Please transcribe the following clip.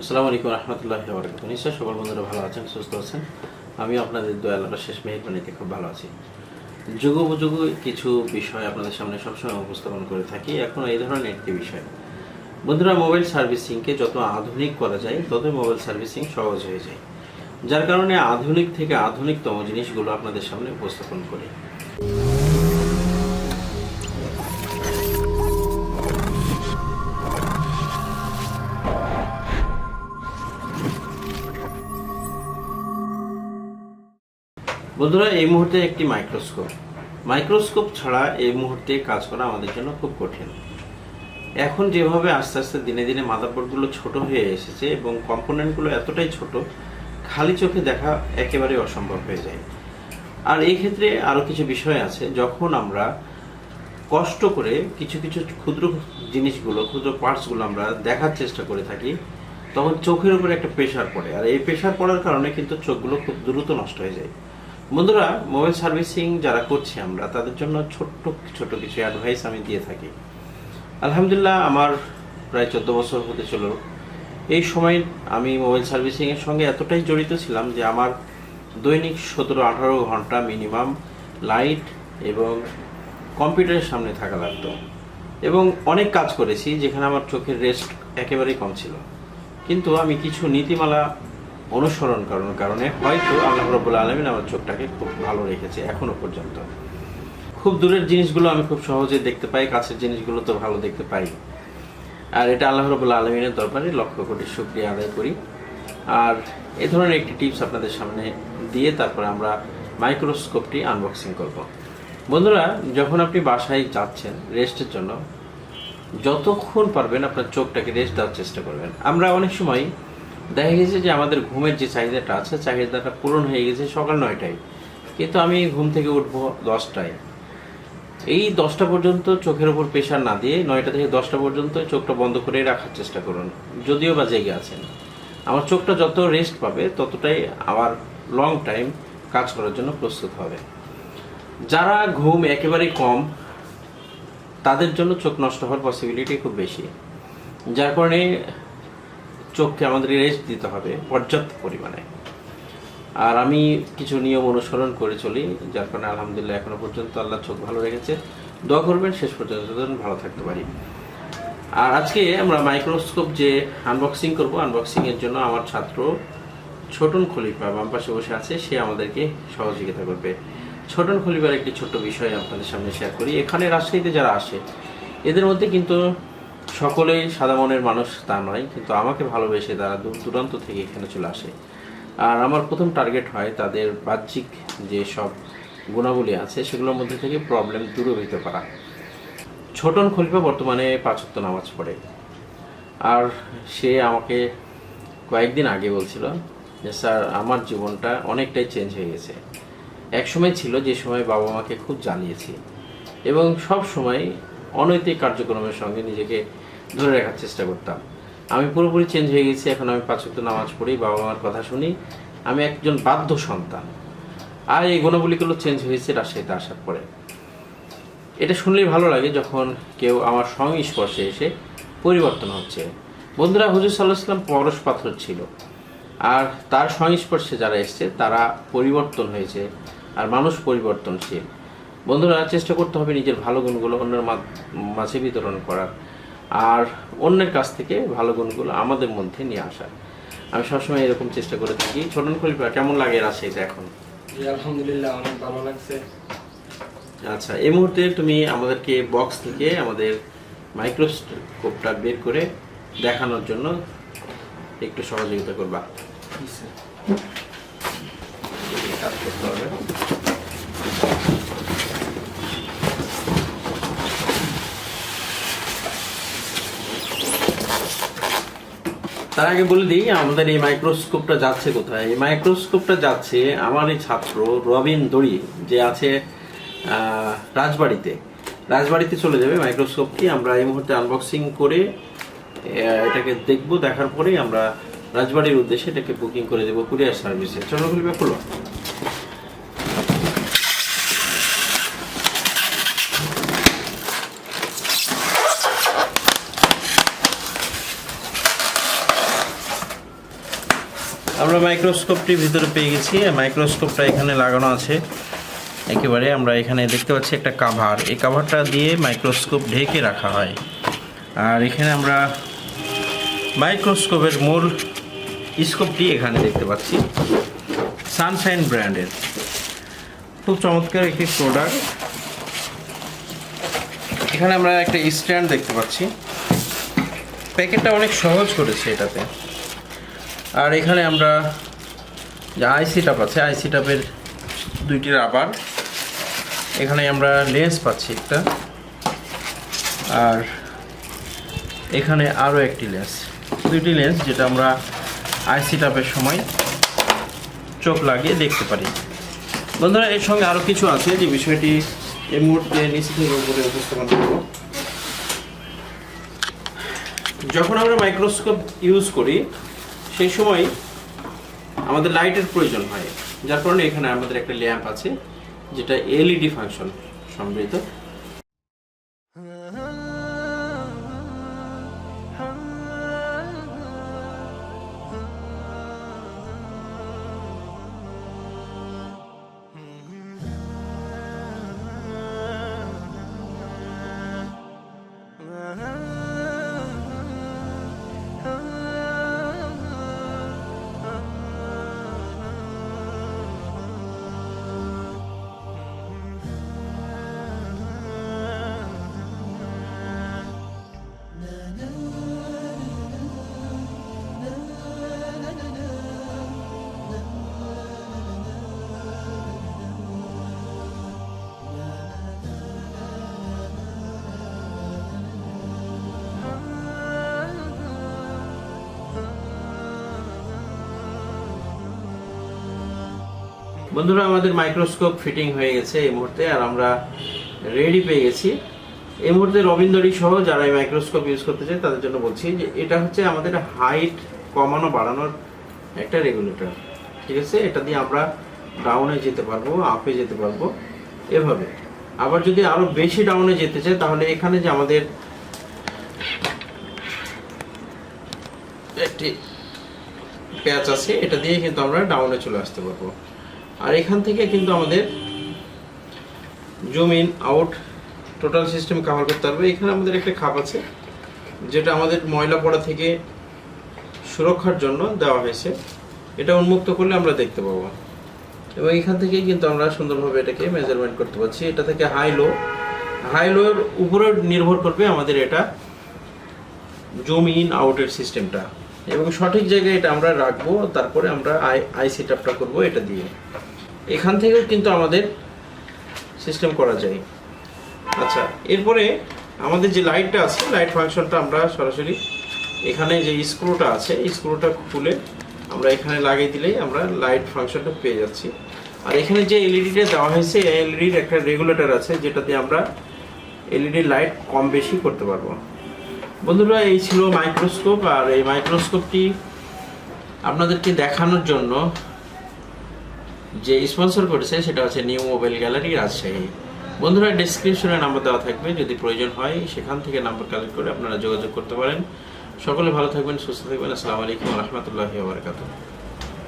আসসালামু আলাইকুম রহমতুল্লাহ বরকাত নিশ্চয় সকল বন্ধুরা ভালো আছেন, সুস্থ আছেন? আমি আপনাদের দয়ালুর শেষ মেহরবানিতে খুব ভালো আছি। যুগোপযোগ কিছু বিষয় আপনাদের সামনে সবসময় উপস্থাপন করে থাকি। এখন এই ধরনের একটি বিষয়। বন্ধুরা, মোবাইল সার্ভিসিংকে যত আধুনিক করা যায়, ততই মোবাইল সার্ভিসিং সহজ হয়ে যায়। যার কারণে আধুনিক থেকে আধুনিকতম জিনিসগুলো আপনাদের সামনে উপস্থাপন করি। বন্ধুরা, এই মুহূর্তে একটি মাইক্রোস্কোপ। মাইক্রোস্কোপ ছাড়া এই মুহূর্তে কাজ করা আমাদের জন্য খুব কঠিন। এখন যেভাবে আস্তে আস্তে দিনে দিনে মাদারবোর্ডগুলো ছোট হয়ে এসেছে এবং কম্পোনেন্টগুলো এতটাই ছোট, খালি চোখে দেখা একেবারে অসম্ভব হয়ে যায়। আর এই ক্ষেত্রে আরও কিছু বিষয় আছে। যখন আমরা কষ্ট করে কিছু কিছু ক্ষুদ্র জিনিসগুলো, ক্ষুদ্র পার্টসগুলো আমরা দেখার চেষ্টা করে থাকি তখন চোখের উপরে একটা প্রেশার পড়ে। আর এই প্রেশার পড়ার কারণে কিন্তু চোখগুলো খুব দ্রুত নষ্ট হয়ে যায়। বন্ধুরা মোবাইল সার্ভিসিং যারা করছি আমরা, তাদের জন্য ছোট্ট ছোট কিছু অ্যাডভাইস আমি দিয়ে থাকি। আলহামদুলিল্লাহ, আমার প্রায় চোদ্দ বছর হতে চলো এই সময় আমি মোবাইল সার্ভিসিংয়ের সঙ্গে এতটাই জড়িত ছিলাম যে আমার দৈনিক সতেরো আঠারো ঘণ্টা মিনিমাম লাইট এবং কম্পিউটারের সামনে থাকা লাগতো। এবং অনেক কাজ করেছি যেখানে আমার চোখের রেস্ট একেবারেই কম ছিল। কিন্তু আমি কিছু নীতিমালা অনুসরণ করার কারণে হয়তো আল্লাহ রবুল্লা আলমিন আমার চোখটাকে খুব ভালো রেখেছে, এখনও পর্যন্ত। খুব দূরের জিনিসগুলো আমি খুব সহজে দেখতে পাই, কাছের জিনিসগুলো তো ভালো দেখতে পাই। আর এটা আল্লাহ রবুল্লা আলমিনের দরবারে লক্ষ কোটি শুক্রিয়া আদায় করি। আর এ ধরনের একটি টিপস আপনাদের সামনে দিয়ে তারপরে আমরা মাইক্রোস্কোপটি আনবক্সিং করব। বন্ধুরা, যখন আপনি বাসায় যাচ্ছেন রেস্টের জন্য যতক্ষণ পারবেন আপনার চোখটাকে রেস্ট দেওয়ার চেষ্টা করবেন। আমরা অনেক সময় দেখা গেছে যে আমাদের ঘুমের যে চাহিদাটা আছে, চাহিদাটা পূরণ হয়ে গেছে সকাল নয়টায়। কিন্তু আমি ঘুম থেকে উঠবো দশটায়। এই দশটা পর্যন্ত চোখের উপর প্রেশার না দিয়ে নয়টা থেকে দশটা পর্যন্ত চোখটা বন্ধ করে রাখার চেষ্টা করুন। যদিও বা জেগে আছেন। আমার চোখটা যত রেস্ট পাবে, ততটাই আমার লং টাইম কাজ করার জন্য প্রস্তুত হবে। যারা ঘুম একেবারেই কম তাদের জন্য চোখ নষ্ট হওয়ার পসিবিলিটি খুব বেশি। যার কারণে চোখকে আমাদের রেস্ট দিতে হবে পর্যাপ্ত পরিমাণে। আর আমি কিছু নিয়ম অনুসরণ করে চলি, যার কারণে আলহামদুলিল্লাহ এখনও পর্যন্ত আল্লাহ চোখ ভালো রেখেছে। দোয়া করবেন, শেষ পর্যন্ত যেন ভালো থাকতে পারি। আর আজকে আমরা মাইক্রোস্কোপ যে আনবক্সিং করব আনবক্সিং এর জন্য আমার ছাত্র ছোটন খলিফা বাম পাশে বসে আছে, সে আমাদেরকে সহযোগিতা করবে। ছোটন খলিফার একটি ছোট্ট বিষয় আপনাদের সামনে শেয়ার করি। এখানে রাজশাহীতে যারা আসে, এদের মধ্যে কিন্তু সকলেই সাদা মনের মানুষ, তা নয়। কিন্তু আমাকে ভালোবেসে তারা দূর দূরান্ত থেকে এখানে চলে আসে। আর আমার প্রথম টার্গেট হয় তাদের বাহ্যিক যে সব গুণাবলী আছে, সেগুলোর মধ্যে থেকে প্রবলেম দূরীভূত করা। ছোটন খলিফা বর্তমানে পাঁচত্ব নামাজ পড়ে। আর সে আমাকে কয়েকদিন আগে বলছিল যে, স্যার, আমার জীবনটা অনেকটাই চেঞ্জ হয়ে গেছে। এক সময় ছিল যে সময় বাবা মাকে খুব জ্বালিয়েছি এবং সব সময় অনৈতিক কার্যক্রমের সঙ্গে নিজেকে ধরে রাখার চেষ্টা করতাম। আমি পুরোপুরি চেঞ্জ হয়ে গেছি, এখন আমি পাঁচক্ত নামাজ পড়ি, বাবা মার কথা শুনি, আমি একজন বাধ্য সন্তান। আর এই গুণাবলীগুলো চেঞ্জ হয়েছে রাজশাহীতে আসার পরে। এটা শুনলেই ভালো লাগে যখন কেউ আমার সংস্পর্শে এসে পরিবর্তন হচ্ছে। বন্ধুরা, হুজুর সাল্লাহ ইসলাম পরশ পাথর ছিল। আর তার সংস্পর্শে যারা এসছে তারা পরিবর্তন হয়েছে আর মানুষ পরিবর্তনশীল। বন্ধুরা চেষ্টা করতে হবে নিজের ভালো গুণগুলো অন্যের মাঝে বিতরণ করার আর অন্যের কাছ থেকে ভালো গুণগুলো আমাদের মধ্যে নিয়ে আসার। আমি সবসময় এরকম চেষ্টা করে থাকি। ছোটন খলিফা কেমন লাগে রাজশাহীতে এখন? আলহামদুলিল্লাহ অনেক ভালো লাগছে। আচ্ছা এই মুহূর্তে তুমি আমাদেরকে বক্স থেকে আমাদের মাইক্রোস্কোপটা বের করে দেখানোর জন্য একটু সহযোগিতা করবা। তার আগে বলে দিই, আমাদের এই মাইক্রোস্কোপটা যাচ্ছে কোথায়? এই মাইক্রোস্কোপটা যাচ্ছে আমার এই ছাত্র রবিন দড়ি, যে আছে রাজবাড়িতে। রাজবাড়িতে চলে যাবে মাইক্রোস্কোপটি আমরা এই মুহূর্তে আনবক্সিং করে এটাকে দেখব, দেখার পরেই আমরা রাজবাড়ির উদ্দেশ্যে এটাকে বুকিং করে দেবো কুরিয়ার সার্ভিসে। খুলবে খুলো। আমরা মাইক্রোস্কোপটি ভিতরে পেয়ে গেছি। মাইক্রোস্কোপটা এখানে লাগানো আছে। একেবারে আমরা এখানে দেখতে পাচ্ছি একটা কাভার এই কাভারটা দিয়ে মাইক্রোস্কোপ ঢেকে রাখা হয়। আর এখানে আমরা মাইক্রোস্কোপের মূল স্কোপটি এখানে দেখতে পাচ্ছি। সানশাইন ব্র্যান্ডের খুব চমৎকার একটি প্রোডাক্ট এখানে আমরা একটা স্ট্যান্ড দেখতে পাচ্ছি। প্যাকেটটা অনেক সহজ করেছে এটাতে। আর এখানে আমরা যে আইসি টাপ আছে আইসি টাপের দুইটি রাবার এখানে আমরা লেন্স পাচ্ছি একটা। আর এখানে আরও একটি লেন্স দুইটি লেন্স যেটা আমরা আইসি টাপের সময় চোখ লাগিয়ে দেখতে পারি। বন্ধুরা, এর সঙ্গে আরও কিছু আছে যে বিষয়টি এই মুহূর্তে নিচে থেকে উপরে উপস্থাপন করব। যখন আমরা মাইক্রোস্কোপ ইউজ করি, সেই সময় আমাদের লাইটের প্রয়োজন হয়। যার কারণে এখানে আমাদের একটা ল্যাম্প আছে, যেটা এলইডি ফাংশন সম্মিলিত বন্ধুরা, আমাদের মাইক্রোস্কোপ ফিটিং হয়ে গেছে এই মুহূর্তে, আর আমরা রেডি পেয়ে গেছি। এই মুহূর্তে রবীন্দ্রী সহ যারা এই মাইক্রোস্কোপ ইউজ করতে চায়, তাদের জন্য বলছি যে, এটা হচ্ছে আমাদের হাইট কমানো, বাড়ানোর একটা রেগুলেটর ঠিক আছে? এটা দিয়ে আমরা ডাউনে যেতে পারব আপে যেতে পারব, এভাবে। আবার যদি আরও বেশি ডাউনে যেতে চাই তাহলে এখানে যে আমাদের একটি প্যাচ আছে, এটা দিয়ে কিন্তু আমরা ডাউনে চলে আসতে পারব। আর এখান থেকে কিন্তু আমাদের zoom in out total system cover করতে পারবে। এখানে আমাদের একটা খাপ আছে, যেটা আমাদের ময়লা পড়া থেকে সুরক্ষার জন্য দেওয়া হয়েছে। এটা উন্মুক্ত করলে আমরা দেখতে পাবো। এবং এখান থেকেই কিন্তু আমরা সুন্দরভাবে এটাকে মেজারমেন্ট করতে পারছি। এটা থেকে হাই লো হাই লোর উপরে নির্ভর করবে আমাদের এটা জুম ইন আউটের সিস্টেমটা এবং সঠিক জায়গায় এটা আমরা রাখব, তারপরে আমরা আই আই সেট আপটা করব এটা দিয়ে। এখান থেকেও কিন্তু আমাদের সিস্টেম করা যায়। আচ্ছা এরপরে আমাদের যে লাইটটা আছে লাইট ফাংশনটা আমরা সরাসরি এখানে যে স্ক্রুটা আছে স্ক্রুটা খুলে আমরা এখানে লাগিয়ে দিলেই আমরা লাইট ফাংশনটা পেয়ে যাচ্ছি। আর এখানে যে এলইডিটা দেওয়া হয়েছে এলইডির একটা রেগুলেটর আছে, যেটাতে আমরা এলইডি লাইট কম বেশি করতে পারব। বন্ধুরা, এই ছিল মাইক্রোস্কোপ আর এই মাইক্রোস্কোপটি আপনাদেরকে দেখানোর জন্য যে স্পন্সর করেছে সেটা হচ্ছে নিউ মোবাইল গ্যালারি রাজশাহী। বন্ধুরা ডিসক্রিপশনে নাম্বার দেওয়া থাকবে, যদি প্রয়োজন হয় সেখান থেকে নাম্বার কালেক্ট করে আপনারা যোগাযোগ করতে পারেন। সকলে ভালো থাকবেন, সুস্থ থাকবেন। আসসালামু আলাইকুম রহমতুল্লাহ বারকাতুহ।